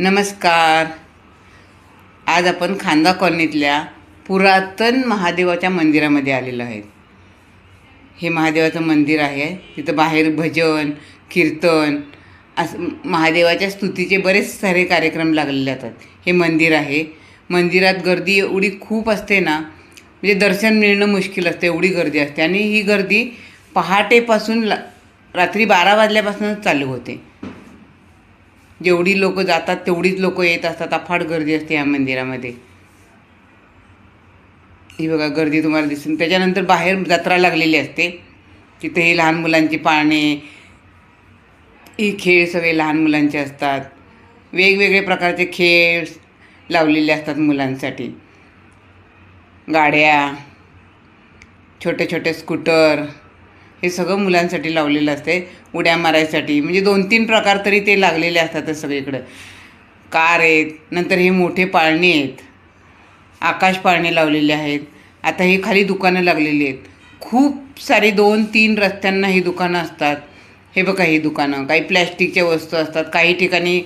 नमस्कार. आज आपण खांदा कॉलनीतल्या पुरातन महादेवाच्या मंदिरामध्ये आलेलो आहे. हे महादेवाचं मंदिर आहे. तिथं बाहेर भजन कीर्तन असं महादेवाच्या स्तुतीचे बरेच सारे कार्यक्रम लागलेले असतात हे मंदिर आहे. मंदिरात गर्दी एवढी खूप असते ना म्हणजे दर्शन मिळणं मुश्किल असतं एवढी गर्दी असते. आणि ही गर्दी पहाटेपासून ला रात्री बारा वाजल्यापासूनच चालू होते. जेवढी लोक जातात तेवढीच लोक येत असतात. अफाट गर्दी असते या मंदिरामध्ये. ही बघा गर्दी तुम्हाला दिसून त्याच्यानंतर बाहेर जत्रा लागलेली असते. तिथे हे लहान मुलांची पाळणे ही खेळ सगळे लहान मुलांचे असतात. वेगवेगळे प्रकारचे खेळ लावलेले असतात मुलांसाठी. गाड्या छोटे छोटे स्कूटर हे सगळं मुलांसाठी लावलेलं असते. उड्या मारायसाठी. म्हणजे दोन तीन प्रकार तरी ते लागलेले असतातच सगळीकडं. कार आहेत नंतर हे मोठे पाळणे आहेत. आकाश पाळणे लावलेले आहेत. आता ही खाली दुकानं लागलेली आहेत. खूप सारी दोन तीन रस्त्यांना ही दुकानं असतात. हे बघा ही दुकानं. काही प्लॅस्टिकच्या वस्तू असतात. काही ठिकाणी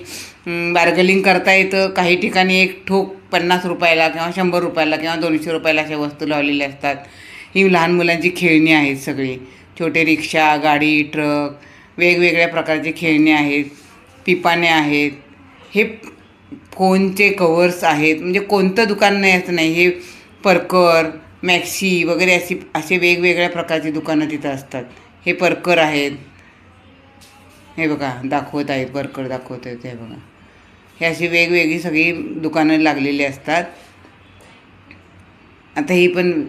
बार्गलिंग करता येतं. काही ठिकाणी एक ठोक पन्नास रुपयाला किंवा शंभर रुपयाला किंवा दोनशे रुपयाला अशा वस्तू लावलेल्या असतात. ही लहान मुलांची खेळणी आहेत सगळी. छोटे रिक्षा गाडी ट्रक वेगवेगळ्या प्रकारचे खेळणे आहेत पिपाने आहेत. हे फोनचे कवर्स आहेत. म्हणजे कोणतं दुकान नाही असं नाही. हे परकर मॅक्सी वगैरे अशी असे वेगवेगळ्या प्रकारची दुकानं तिथं असतात. हे परकर आहेत. हे बघा दाखवत आहेत परकर दाखवत आहेत. हे बघा. हे अशी वेगवेगळी सगळी दुकानं लागलेली असतात. आता ही पण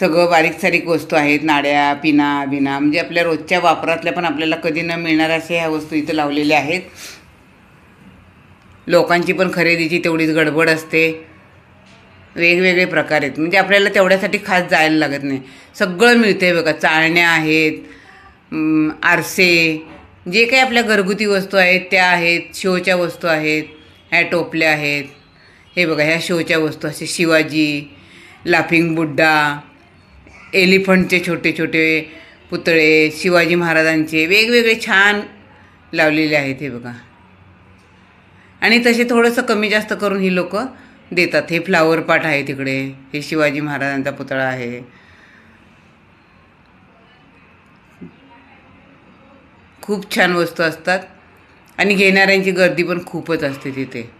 सगळं बारीक सारीक वस्तू आहेत नाड्या पिना बिना. म्हणजे आपल्या रोजच्या वापरातल्या पण आपल्याला कधी न मिळणार अशा ह्या वस्तू इथं लावलेल्या आहेत. लोकांची पण खरेदीची तेवढीच गडबड असते. वेगवेगळे प्रकार आहेत. म्हणजे आपल्याला तेवढ्यासाठी खास जायला लागत नाही. सगळं मिळतं आहे बघा. चाळण्या आहेत आरसे. जे काही आपल्या घरगुती वस्तू आहेत त्या आहेत शोच्या वस्तू आहेत ह्या टोपल्या आहेत. हे बघा ह्या शोच्या वस्तू असे शिवाजी लाफिंग बुड्डा एलिफंटचे छोटे छोटे पुतळे शिवाजी महाराजांचे वेगवेगळे छान लावलेले आहेत हे बघा. आणि तसे थोडंसं कमी जास्त करून ही लोक देतात. हे फ्लावर पाट आहे तिकडे. हे शिवाजी महाराजांचा पुतळा आहे. खूप छान वस्तू असतात. आणि घेणाऱ्यांची गर्दी पण खूपच असते तिथे.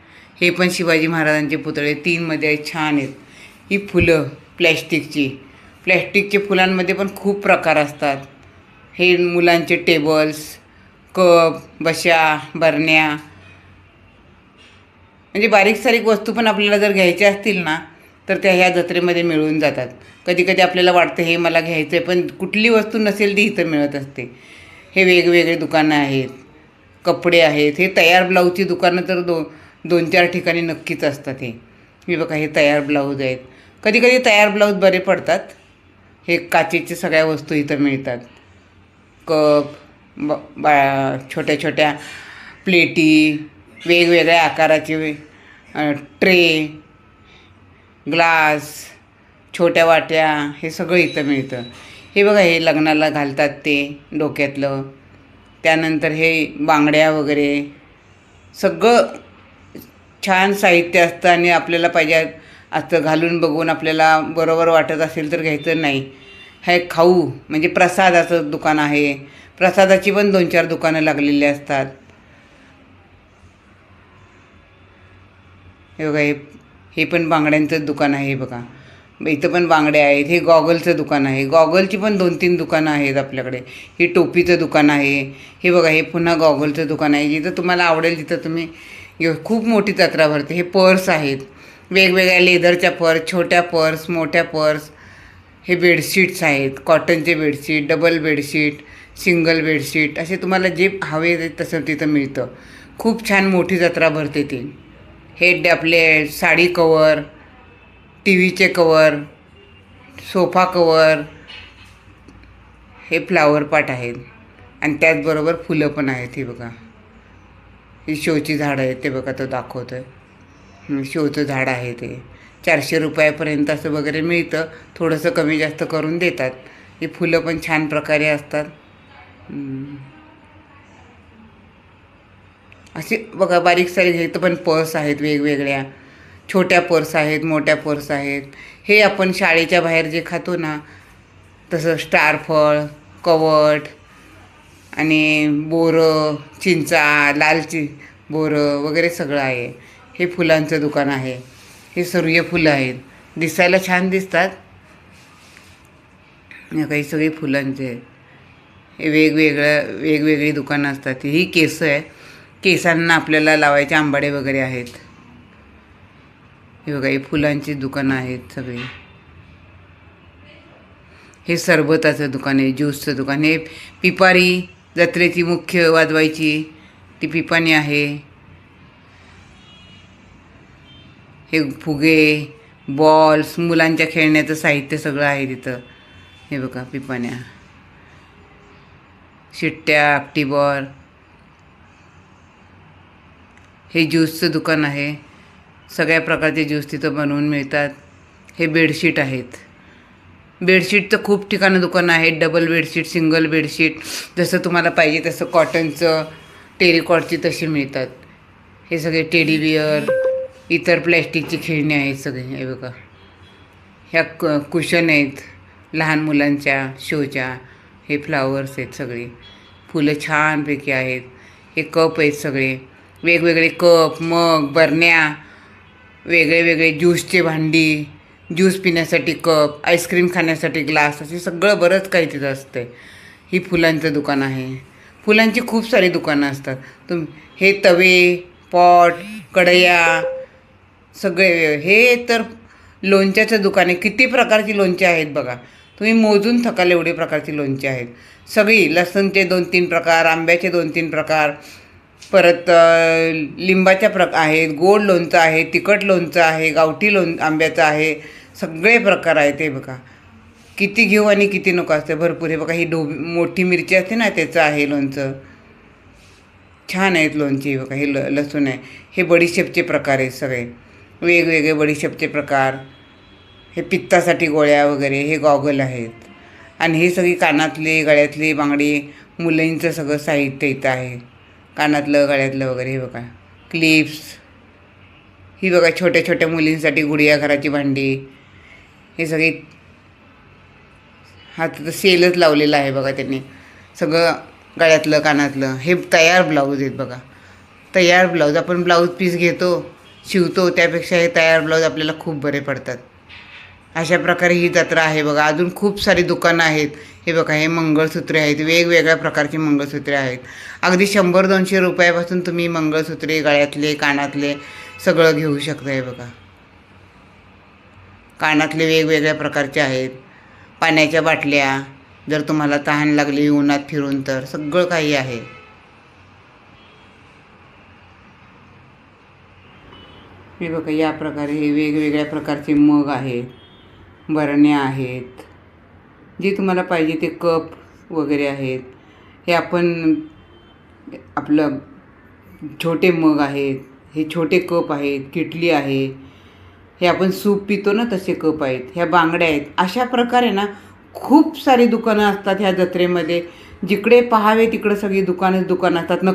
हे पण शिवाजी महाराजांचे पुतळे तीनमध्ये छान आहेत. ही फुलं प्लॅस्टिकची. प्लॅस्टिकचे फुलांमध्ये पण खूप प्रकार असतात. हे मुलांचे टेबल्स कप बशा बरण्या. म्हणजे बारीक सारीक वस्तू पण आपल्याला जर घ्यायच्या असतील ना तर त्या ह्या जत्रेमध्ये मिळून जातात. कधी कधी आपल्याला वाटतं हे मला घ्यायचं आहे पण कुठली वस्तू नसेल ती इथं मिळत असते. हे वेगवेगळे दुकानं आहेत. कपडे आहेत. हे तयार ब्लाऊजची दुकानं तर दो दोन चार ठिकाणी नक्कीच असतात हे. मी बघा हे तयार ब्लाऊज आहेत. कधी कधी तयार ब्लाऊज बरे पडतात हे काचेच्या सगळ्या वस्तू इथं मिळतात. कप ब बा छोट्या छोट्या प्लेटी वेगवेगळ्या आकाराचे ट्रे ग्लास छोट्या वाट्या हे सगळं इथं मिळतं. हे बघा हे लग्नाला घालतात ते डोक्यातलं. त्यानंतर हे बांगड्या वगैरे. सगळं छान साहित्य असतं आणि आपल्याला पाहिजे असं घालून बघून आपल्याला बरोबर वाटत असेल तर घ्यायचं नाही. हे खाऊ म्हणजे प्रसादाचं दुकान आहे. प्रसादाची पण दोन चार दुकानं लागलेली असतात. हे बघा हे हे पण बांगड्यांचं दुकान आहे बघा. इथं पण बांगडे आहेत. हे गॉगलचं दुकान आहे. गॉगलची पण दोन तीन दुकानं आहेत आपल्याकडे. हे टोपीचं दुकान आहे. हे बघा हे पुन्हा गॉगलचं दुकान आहे. जिथं तुम्हाला आवडेल तिथं तुम्ही खूप मोठी जत्रा भरते. हे पर्स आहेत. वेगवेगळ्या लेदरच्या पर्स छोट्या पर्स मोठ्या पर्स. हे बेडशीट्स आहेत. कॉटनचे bedsheet double bedsheet single bedsheet. असे तुम्हाला जे हवे तसं तिथं मिळतं. खूप छान मोठी जत्रा भरते ती. हे आपले साडी कवर टी व्हीचे कवर सोफा कवर हे फ्लावर पाट आहेत. आणि त्याचबरोबर फुलं पण आहेत हे बघा. ही शोची झाडं आहेत ते बघा तो दाखवतो आहे शोचं झाड आहे ते. चारशे रुपयापर्यंत असं वगैरे मिळतं. थोडंसं कमी जास्त करून देतात. ही फुलं पण छान प्रकारे असतात. असे बघा बारीक सारीक हे तर पण पर्स आहेत वेगवेगळ्या. छोट्या पर्स आहेत मोठ्या पर्स आहेत. हे आपण शाळेच्या बाहेर जे खातो ना तसं स्टार फळ कवट आणि बोरं चिंचा लाल चि बोरं वगैरे सगळं आहे. हे फुलांचं दुकान आहे. हे सूर्यफुलं आहेत. दिसायला छान दिसतात. काही सगळी फुलांचे आहेत. हे वेगवेगळ्या वेगवेगळी दुकानं असतात. ही केसं आहे केसांना आपल्याला लावायचे आंबाडे वगैरे आहेत. हे बघा ही फुलांची दुकानं आहेत सगळी. हे सरबताचं दुकान आहे ज्यूसचं दुकान. हे पिपारी जत्रेची मुख्य वाजवायची ती पिपाणी आहे. हे फुगे बॉल्स मुलांच्या खेळण्याचं साहित्य सगळं आहे तिथं. हे बघा पिपाण्या. शिट्ट्या आपटीबॉल. हे ज्यूसचं दुकान आहे. सगळ्या प्रकारचे ज्यूस तिथं बनवून मिळतात. हे बेडशीट आहेत. बेडशीटचं खूप ठिकाणं दुकानं आहेत. डबल बेडशीट सिंगल बेडशीट जसं तुम्हाला पाहिजे तसं कॉटनचं टेरिकॉटची तशी मिळतात. हे सगळे टेडी बिअर इतर प्लॅस्टिकची खेळणी आहेत सगळे. हे बघा. ह्या क कुशन आहेत. लहान मुलांच्या शोच्या. हे फ्लावर्स आहेत सगळे. फुलं छानपैकी आहेत. हे कप आहेत सगळे. वेगवेगळे कप मग बरण्या वेगळे वेगळे ज्यूसचे भांडी ज्यूस पिण्यासाठी कप आईस्क्रीम खाण्यासाठी ग्लास असे सगळं बरंच काही तिथं असतं ही फुलांचं दुकान आहे. फुलांची खूप सारी दुकानं असतात. तुम हे तवे पॉट कढया सगळे हे तर लोणच्याचं दुकान आहे किती प्रकारची लोणचे आहेत बघा. तुम्ही मोजून थकाल एवढे प्रकारची लोणचे आहेत. सगळी लसणचे दोन तीन प्रकार आंब्याचे दोन तीन प्रकार परत लिंबाच्या प्रक आहेत गोड लोणचं आहे तिखट लोणचं आहे गावठी लोण आंब्याचं आहे सगळे प्रकार आहेत हे बघा. किती घेऊ आणि किती नको असते भरपूर. हे बघा ही डोबी मोठी मिरची असते ना त्याचं आहे लोणचं. छान आहेत लोणची बघा हे ल लसूण आहे. हे बडीशेपचे प्रकार आहेत सगळे. वेगवेगळे बडीशेपचे प्रकार हे पित्तासाठी गोळ्या वगैरे हे गॉगल आहेत. आणि हे सगळी कानातले गळ्यातली बांगडी मुलींचं सगळं साहित्य इथं आहे. कानातलं गळ्यातलं वगैरे हे बघा. क्लिप्स. ही बघा छोट्या छोट्या मुलींसाठी गुडिया घराची भांडी. हे सगळी हा तर सेलच लावलेला आहे बघा त्यांनी. सगळं गळ्यातलं कानातलं. हे तयार ब्लाऊज आहेत बघा. तयार ब्लाऊज. आपण ब्लाऊज पीस घेतो. शिवतो त्यापेक्षा हे तयार ब्लाऊज आपल्याला खूप बरे पडतात. अशा प्रकारे ही जत्रा आहे बघा. अजून खूप सारी दुकानं आहेत. हे बघा हे मंगळसूत्रे आहेत. वेगवेगळ्या प्रकारची मंगळसूत्रे आहेत. अगदी शंभर दोनशे रुपयापासून तुम्ही मंगळसूत्रे गळ्यातले कानातले सगळं घेऊ शकता हे बघा. कानातले वेगवेगळ्या प्रकारचे आहेत. पाण्याच्या बाटल्या जर तुम्हाला तहान लागली उन्हात फिरून तर सगळं काही आहे. हे बघा या प्रकारे हे वेगवेगळ्या प्रकारचे मग आहेत बरण्या आहेत. जे तुम्हाला पाहिजे ते कप वगैरे आहेत. हे आपण आपलं छोटे मग आहेत हे छोटे कप आहेत किटली आहे. हे आपण सूप पितो ना तसे कप आहेत. ह्या बांगड्या आहेत. अशा प्रकारे ना खूप सारी दुकानं असतात ह्या जत्रेमध्ये. जिकडे पहावे तिकडं सगळी दुकानच दुकानं असतात. न